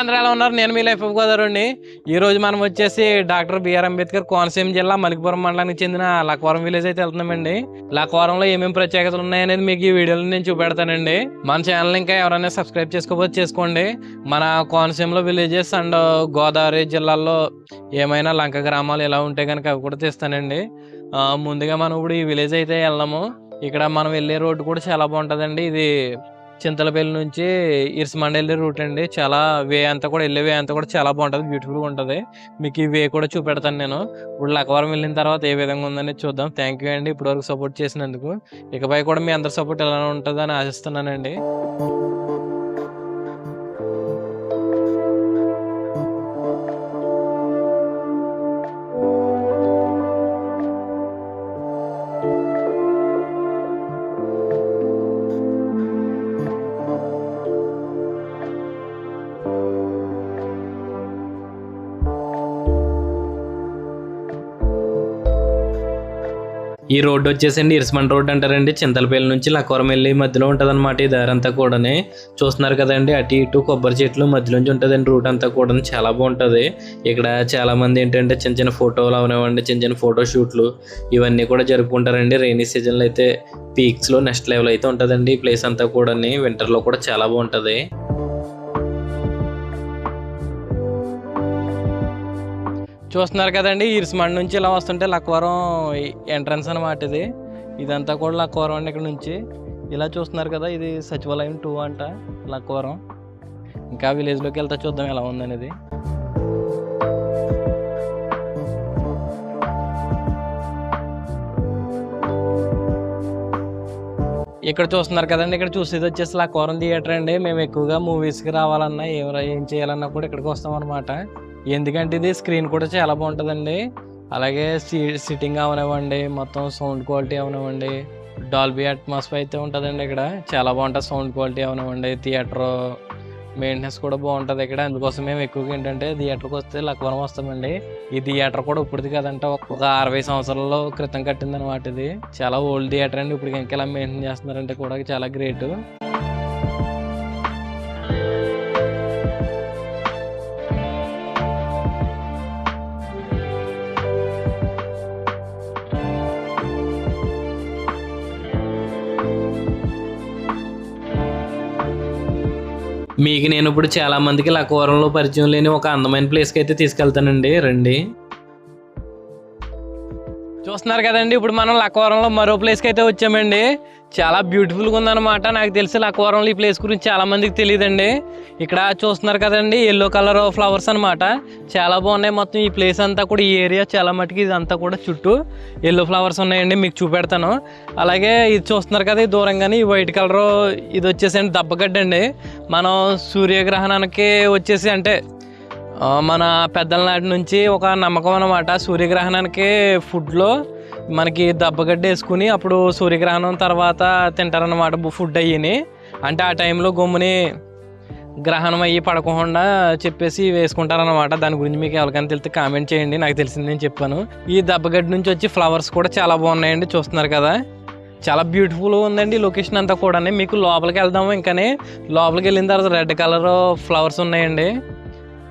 అందరూ ఎలా ఉన్నారు. నేను మీ లైఫ్ గోదావరి ఈ రోజు మనం వచ్చేసి డాక్టర్ బిఆర్ అంబేద్కర్ కోనసీమ జిల్లా మలికిపురం మండలానికి చెందిన లక్వరం విలేజ్ అయితే వెళ్తున్నామండి. లక్వరంలో ఏమేమి ప్రత్యేకతలు ఉన్నాయనేది మీకు ఈ వీడియోలో నేను చూపెడతానండి. మన ఛానల్ ఇంకా ఎవరైనా సబ్స్క్రైబ్ చేసుకోకపోతే చేసుకోండి. మన కోనసీమలో విలేజెస్ అండ్ గోదావరి జిల్లాల్లో ఏమైనా లంక గ్రామాలు ఎలా ఉంటే కనుక అవి కూడా తీస్తానండి. ముందుగా మనం ఇప్పుడు ఈ విలేజ్ అయితే వెళ్దాము. ఇక్కడ మనం వెళ్ళే రోడ్డు కూడా చాలా బాగుంటుందండి. ఇది చింతలపల్లి నుంచి ఇర్సమండ వెళ్ళే రూట్ అండి. చాలా వే అంతా కూడా వెళ్ళే వే అంతా కూడా చాలా బాగుంటుంది. బ్యూటిఫుల్గా ఉంటుంది. మీకు ఈ వే కూడా చూపెడతాను నేను. ఇప్పుడు లక్కవరం వెళ్ళిన తర్వాత ఏ విధంగా ఉందని చూద్దాం. థ్యాంక్ యూ అండి. ఇప్పటివరకు సపోర్ట్ చేసినందుకు. ఇకపై కూడా మీ అందరి సపోర్ట్ ఎలా ఉంటుందని ఆశిస్తున్నానండి. ఈ రోడ్డు వచ్చేసండి ఇర్స్మండ్ రోడ్ అంటారండి. చింతలపల్లి నుంచి లక్కవరం వెళ్ళి మధ్యలో ఉంటుంది అనమాట ఈ దారంతా కూడానే. చూస్తున్నారు కదండి అటు ఇటు కొబ్బరి చెట్లు మధ్యలోంచి ఉంటుందండి రూట్ అంతా కూడా చాలా బాగుంటుంది. ఇక్కడ చాలా మంది ఏంటంటే చిన్న చిన్న ఫోటోలు అవనివ్వండి చిన్న చిన్న ఫోటో షూట్లు ఇవన్నీ కూడా జరుపుకుంటారండి. రైనీ సీజన్లో అయితే పీక్స్లో నెక్స్ట్ లెవెల్ అయితే ఉంటుందండి ఈ ప్లేస్ అంతా కూడా వింటర్లో కూడా చాలా బాగుంటుంది. చూస్తున్నారు కదండి ఇరుసుమండ నుంచి ఇలా వస్తుంటే లక్వరం ఎంట్రన్స్ అనమాట ఇది. ఇదంతా కూడా లక్వరం అండి ఇక్కడ నుంచి. ఇలా చూస్తున్నారు కదా ఇది సచివాలయం టూ అంట లక్వరం. ఇంకా విలేజ్లోకి వెళ్తా చూద్దాం ఎలా ఉందనేది. ఇక్కడ చూస్తున్నారు కదండి ఇక్కడ చూసేది వచ్చేసి లక్వరం థియేటర్ అండి. మేము ఎక్కువగా మూవీస్కి రావాలన్నా ఏమైనా ఏం చేయాలన్నా కూడా ఇక్కడికి వస్తాం అనమాట ఎందుకంటే ఇది స్క్రీన్ కూడా చాలా బాగుంటుందండి. అలాగే సిట్టింగ్ అవనివ్వండి మొత్తం సౌండ్ క్వాలిటీ అవనివ్వండి డాల్బీ అట్మాస్ఫియర్ అయితే ఉంటుందండి ఇక్కడ. చాలా బాగుంటుంది సౌండ్ క్వాలిటీ అవనివ్వండి థియేటర్ మెయింటెనెన్స్ కూడా బాగుంటుంది ఇక్కడ. అందుకోసం మేము ఎక్కువగా ఏంటంటే థియేటర్కి వస్తే లక్వరం వస్తామండి. ఈ థియేటర్ కూడా ఇప్పటిది కదంటే ఒక అరవై సంవత్సరాల్లో క్రితం కట్టింది అనమాట ఇది. చాలా ఓల్డ్ థియేటర్ అండి. ఇప్పుడు ఇంకా ఇలా మెయింటైన్ చేస్తున్నారంటే కూడా చాలా గ్రేట్ మీకు నేను ఇప్పుడు చాలా మందికి లక్కవరంలో పరిచయం లేని ఒక అందమైన ప్లేస్కి అయితే తీసుకెళ్తానండి. రండి. చూస్తున్నారు కదండి ఇప్పుడు మనం లక్కవరంలో మరో ప్లేస్కి అయితే వచ్చామండి. చాలా బ్యూటిఫుల్గా ఉందన్నమాట. నాకు తెలిసి లక్వరంలో ఈ ప్లేస్ గురించి చాలా మందికి తెలియదండి. ఇక్కడ చూస్తున్నారు కదండి ఎల్లో కలర్ ఫ్లవర్స్ అన్నమాట. చాలా బాగున్నాయి. మొత్తం ఈ ప్లేస్ అంతా కూడా ఈ ఏరియా చాలా మటుకు ఇదంతా కూడా చుట్టూ ఎల్లో ఫ్లవర్స్ ఉన్నాయండి. మీకు చూపెడతాను. అలాగే ఇది చూస్తున్నారు కదా దూరంగానే ఈ వైట్ కలర్ ఇది వచ్చేసి దబ్బగడ్డ అండి. మనం సూర్యగ్రహణానికి వచ్చేసి అంటే మన పెద్దల నాటి నుంచి ఒక నమ్మకం అనమాట సూర్యగ్రహణానికి ఫుడ్లో మనకి దెబ్బగడ్డ వేసుకుని అప్పుడు సూర్యగ్రహణం తర్వాత తింటారనమాట ఫుడ్ అయ్యిని. అంటే ఆ టైంలో గమ్ముని గ్రహణం అయ్యి పడకుండా చెప్పేసి వేసుకుంటారనమాట దాని గురించి మీకు ఎవరికైనా తెలిస్తే కామెంట్ చేయండి. నాకు తెలిసింది నేను చెప్పాను. ఈ దెబ్బగడ్డ నుంచి వచ్చి ఫ్లవర్స్ కూడా చాలా బాగున్నాయండి చూస్తున్నారు కదా. చాలా బ్యూటిఫుల్ ఉందండి లొకేషన్ అంతా కూడా మీకు లోపలికి వెళ్దాము ఇంకానే. లోపలికి వెళ్ళిన తర్వాత రెడ్ కలర్ ఫ్లవర్స్ ఉన్నాయండి.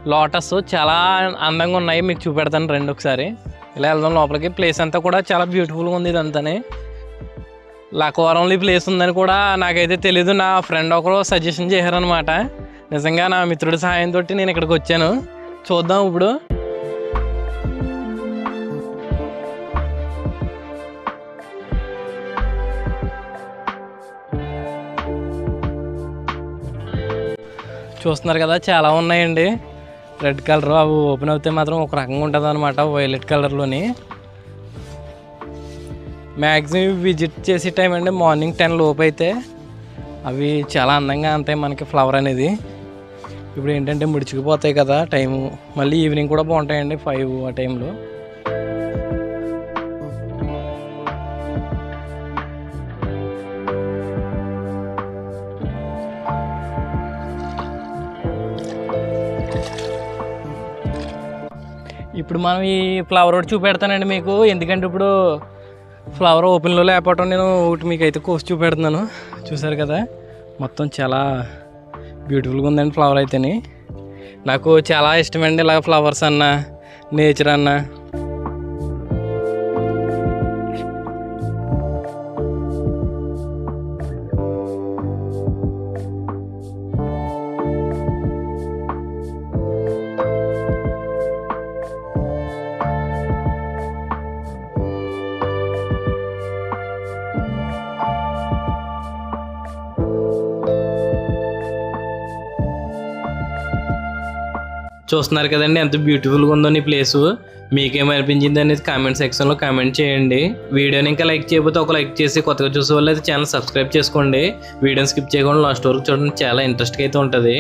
లోటస్ చాలా అందంగా ఉన్నాయి. మీకు చూపెడతాను రెండు ఒకసారి. ఇలా వెళ్దాం లోపలికి. ప్లేస్ అంతా కూడా చాలా బ్యూటిఫుల్గా ఉంది ఇదంతానే. లక్కవరంలో ఈ ప్లేస్ ఉందని కూడా నాకైతే తెలీదు. నా ఫ్రెండ్ ఒకరు సజెషన్ చేశారనమాట నిజంగా నా మిత్రుడి సహాయంతో నేను ఇక్కడికి వచ్చాను. చూద్దాం ఇప్పుడు. చూస్తున్నారు కదా చాలా ఉన్నాయండి. రెడ్ కలర్ అవి ఓపెన్ అవుతే మాత్రం ఒక రకంగా ఉంటుంది అనమాట వైలెట్ కలర్లోని. మ్యాక్సిమం విజిట్ చేసే టైం అండి మార్నింగ్ టెన్ లోపు అయితే అవి చాలా అందంగా అంతాయి మనకి ఫ్లవర్ అనేది. ఇప్పుడు ఏంటంటే ముడుచుకుపోతాయి కదా టైము. మళ్ళీ ఈవినింగ్ కూడా బాగుంటాయండి ఫైవ్ ఆ టైంలో ఇప్పుడు మనం ఈ ఫ్లవర్ ఒకటి చూపెడతానండి మీకు. ఎందుకంటే ఇప్పుడు ఫ్లవర్ ఓపెన్లో లేకపోవటం నేను ఒకటి మీకు అయితే కోసి చూపెడుతున్నాను. చూసారు కదా? మొత్తం చాలా బ్యూటిఫుల్గా ఉందండి ఫ్లవర్ అయితేని. నాకు చాలా ఇష్టమండి ఇలా ఫ్లవర్స్ అన్న నేచర్ అన్న. చూస్తున్నారు కదండి ఎంత బ్యూటిఫుల్గా ఉందో ఈ ప్లేసు మీకేమనిపించింది అనేది కామెంట్ సెక్షన్లో కామెంట్ చేయండి. వీడియోని ఇంకా లైక్ చేయకపోతే ఒక లైక్ చేసి కొత్తగా చూసే వాళ్ళు అయితే ఛానల్ సబ్స్క్రైబ్ చేసుకోండి. వీడియోని స్కిప్ చేయకుండా లాస్ట్ వరకు చూడండి చాలా ఇంట్రెస్ట్గా అయితే ఉంటుంది.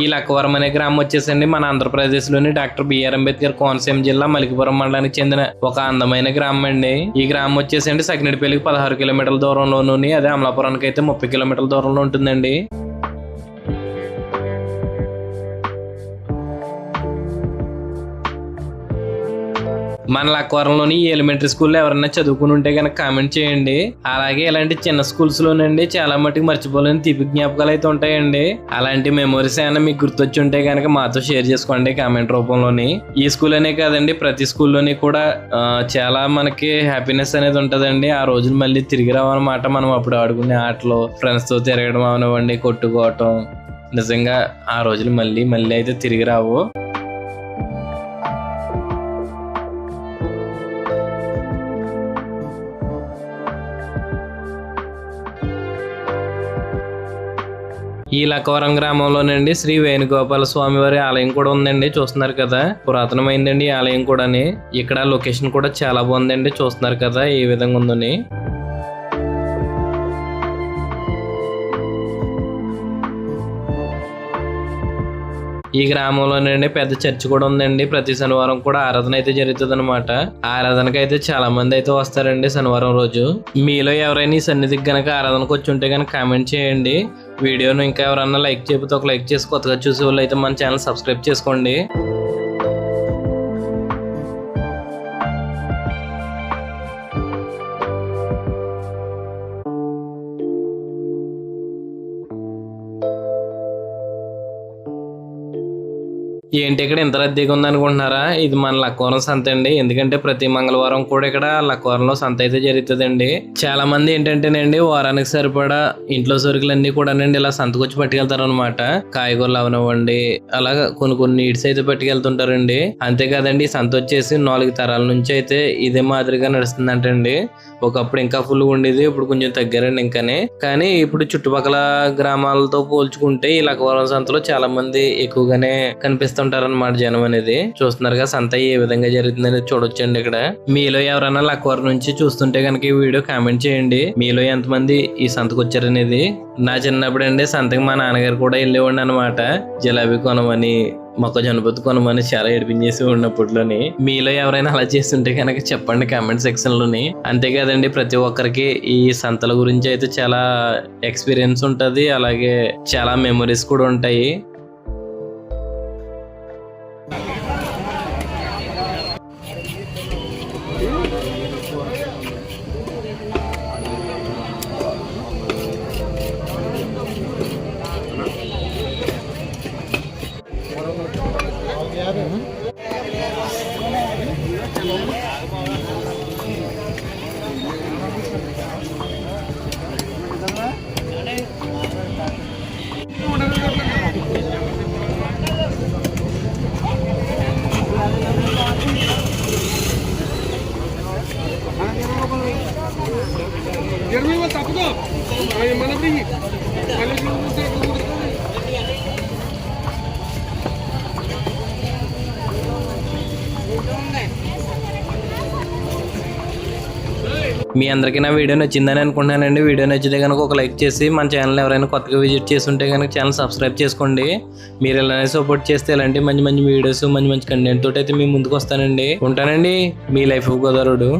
ఈ లక్కవరం అనే గ్రామం వచ్చేసండి. మన ఆంధ్రప్రదేశ్లోని డాక్టర్ బిఆర్ అంబేద్కర్ కోనసీమ జిల్లా మలికిపురం మండలానికి చెందిన ఒక అందమైన గ్రామం అండి ఈ గ్రామం వచ్చేసండి సగ్నిడిపల్లికి పదహారు కిలోమీటర్ల దూరంలోను అదే అమలాపురానికి అయితే ముప్పై కిలోమీటర్ల దూరంలో ఉంటుందండి. మన లక్కవరంలోని ఎలిమెంటరీ స్కూల్లో ఎవరైనా చదువుకుని ఉంటే కనుక కామెంట్ చేయండి. అలాగే ఇలాంటి చిన్న స్కూల్స్ లోనండి చాలా మటుకు మర్చిపోలేని తీపి జ్ఞాపకాలు అయితే ఉంటాయండి. అలాంటి మెమోరీస్ ఏమైనా మీకు గుర్తొచ్చి ఉంటే కనుక మాతో షేర్ చేసుకోండి కామెంట్ రూపంలోని. ఈ స్కూల్ అనే కాదండి ప్రతి స్కూల్లోని కూడా చాలా మనకి హ్యాపీనెస్ అనేది ఉంటదండి. ఆ రోజులు మళ్ళీ తిరిగి రావన్నమాట మనం అప్పుడు ఆడుకునే ఆటలు ఫ్రెండ్స్తో తిరగడం అవనివ్వండి కొట్టుకోవటం. నిజంగా ఆ రోజులు మళ్ళీ మళ్ళీ అయితే తిరిగి రావు. ఈ లక్కవరం గ్రామంలోనండి శ్రీ వేణుగోపాల స్వామి వారి ఆలయం కూడా ఉందండి చూస్తున్నారు కదా. పురాతనమైందండి ఈ ఆలయం కూడాని. ఇక్కడ లొకేషన్ కూడా చాలా బాగుందండి చూస్తున్నారు కదా ఏ విధంగా ఉందని. ఈ గ్రామంలోనండి పెద్ద చర్చి కూడా ఉందండి ప్రతి శనివారం కూడా ఆరాధన అయితే జరుగుతుంది అనమాట ఆరాధనకి అయితే చాలా మంది అయితే వస్తారండి శనివారం రోజు. మీలో ఎవరైనా ఈ సన్నిధికి గనక ఆరాధనకు వచ్చి ఉంటే కనుక కామెంట్ చేయండి. వీడియోను ఇంకా ఎవరన్నా లైక్ చేయకపోతే ఒక లైక్ చేసి కొత్తగా చూసే వాళ్ళు అయితే మన ఛానల్ సబ్స్క్రైబ్ చేసుకోండి. ఏంటి ఇక్కడ ఇంత రద్దీగా ఉందనుకుంటున్నారా? ఇది మన లక్కవరం సంత అండి. ఎందుకంటే ప్రతి మంగళవారం కూడా ఇక్కడ లక్కవరంలో సంత అయితే జరుగుతుందండి. చాలా మంది ఏంటంటేనండి వారానికి సరిపడా ఇంట్లో సరుకులన్నీ కూడానండి ఇలా సంతకొచ్చి పట్టుకెళ్తారు అనమాట కాయగూరలు అవనివ్వండి అలాగా కొన్ని కొన్ని నీడ్స్ అయితే పట్టుకెళ్తుంటారండి. అంతేకాదండి సంత వచ్చేసి నాలుగు తరాల నుంచి అయితే ఇదే మాదిరిగా నడుస్తుందంటండి. ఒకప్పుడు ఇంకా ఫుల్ ఉండేది ఇప్పుడు కొంచెం తగ్గారండి ఇంకానే. కానీ ఇప్పుడు చుట్టుపక్కల గ్రామాలతో పోల్చుకుంటే ఈ లక్కవరం సంతలో చాలా మంది ఎక్కువగానే కనిపిస్తుంటారన్నమాట జనం అనేది. చూస్తున్నారుగా సంత ఏ విధంగా జరుగుతుందని చూడొచ్చండి ఇక్కడ. మీలో ఎవరైనా లక్వర్ నుంచి చూస్తుంటే కనుక ఈ వీడియో కామెంట్ చేయండి. మీలో ఎంతమంది ఈ సంతకు వచ్చారనేది. నా చిన్నప్పుడు అండి సంతకి మా నాన్నగారు కూడా వెళ్ళేవాడిని అనమాట జిలాబీ కొనమని మొక్కజొన్న పొత్తు కొనమని చాలా ఏడిపించేసి ఉన్నప్పట్లోని. మీలో ఎవరైనా అలా చేస్తుంటే కనుక చెప్పండి కామెంట్ సెక్షన్లోని అంతేకాదండి ప్రతి ఒక్కరికి ఈ సంతల గురించి అయితే చాలా ఎక్స్పీరియన్స్ ఉంటది. అలాగే చాలా మెమరీస్ కూడా ఉంటాయి. Гермила, так, да. А я манабри. А я не могу మీ అందరికీ నా వీడియో నచ్చిందని అనుకుంటున్నానండి. వీడియో నచ్చితే కనుక ఒక లైక్ చేసి మన ఛానల్ ఎవరైనా కొత్తగా విజిట్ చేసి ఉంటే కనుక ఛానల్ సబ్స్క్రైబ్ చేసుకోండి. మీరు ఇలానే సపోర్ట్ చేస్తే ఇలాంటి మంచి మంచి వీడియోస్ మంచి మంచి కంటెంట్ తోటి అయితే మీ ముందుకు వస్తానండి. ఉంటానండి. మీ లైఫ్ గోదావరుడు